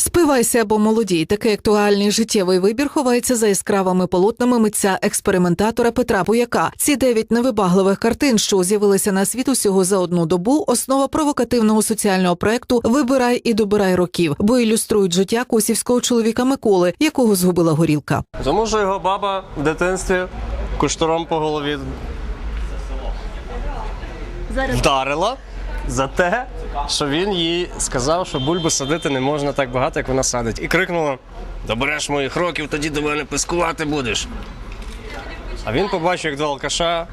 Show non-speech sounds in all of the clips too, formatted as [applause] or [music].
Спивайся або молодій. Такий актуальний життєвий вибір ховається за яскравими полотнами митця експериментатора Петра Буяка. Ці дев'ять невибагливих картин, що з'явилися на світ усього за одну добу, основа провокативного соціального проекту Вибирай і добирай років, бо ілюструють життя косівського чоловіка Миколи, якого згубила горілка. Тому що його баба в дитинстві куштуром по голові вдарила за те, що він їй сказав, що бульбу садити не можна так багато, як вона садить. І крикнула: Добереш моїх років, тоді до мене пискувати будеш. А він побачив, як два алкаша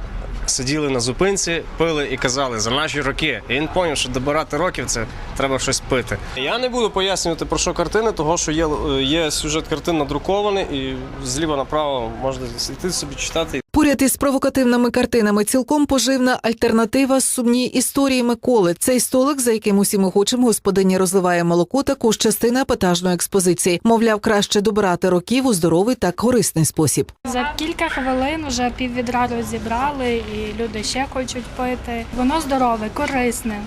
сиділи на зупинці, пили і казали за наші роки. І він зрозумів, що добирати років це треба щось пити. Я не буду пояснювати про що картини, того що є, є сюжет картин надрукований, і зліва направо можна йти собі читати. Поряд із провокативними картинами цілком поживна альтернатива сумній історії Миколи. Цей столик, за яким усім охочим господиня розливає молоко, також частина епатажної експозиції. Мовляв, краще добирати років у здоровий та корисний спосіб. За кілька хвилин вже піввідра розібрали, і люди ще хочуть пити. Воно здорове, корисне.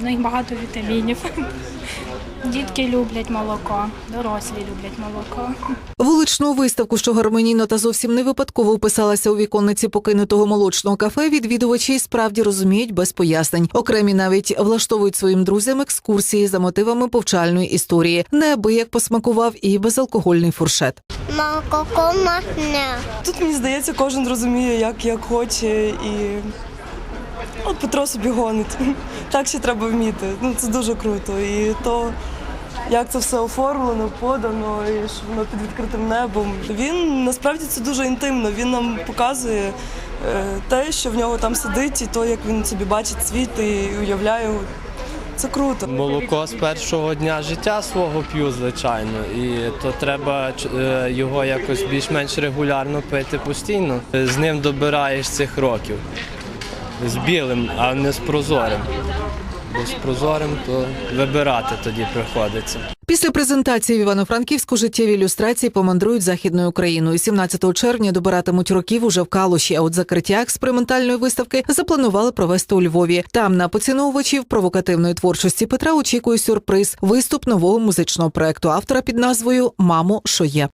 В них багато вітамінів. Дітки люблять молоко, дорослі люблять молоко. Вуличну виставку, що гармонійно та зовсім не випадково вписалася у віконниці покинутого молочного кафе, відвідувачі справді розуміють без пояснень. Окремі навіть влаштовують своїм друзям екскурсії за мотивами повчальної історії. Неабияк посмакував і безалкогольний фуршет. Молоко махне. Тут мені здається, кожен розуміє, як, як хоче, і от Петро собі гонить. [laughs] Так ще треба вміти. Ну це дуже круто. І то, як це все оформлено, подано, і що воно під відкритим небом. Він насправді це дуже інтимно. Він нам показує е, те, що в нього там сидить, і то, як він собі бачить світ і уявляє. Це круто. Молоко з першого дня життя свого п'ю, звичайно, і то треба е, його якось більш-менш регулярно пити постійно. З ним добираєш цих років. З білим, а не з прозорим. Бо з прозорим то вибирати тоді приходиться. Після презентації в Івано-Франківську життєві ілюстрації помандрують західною Україною. 17 червня добиратимуть років уже в Калуші. А от закриття експериментальної виставки запланували провести у Львові. Там на поціновувачів провокативної творчості Петра очікує сюрприз виступ нового музичного проекту автора під назвою Мамо, що є.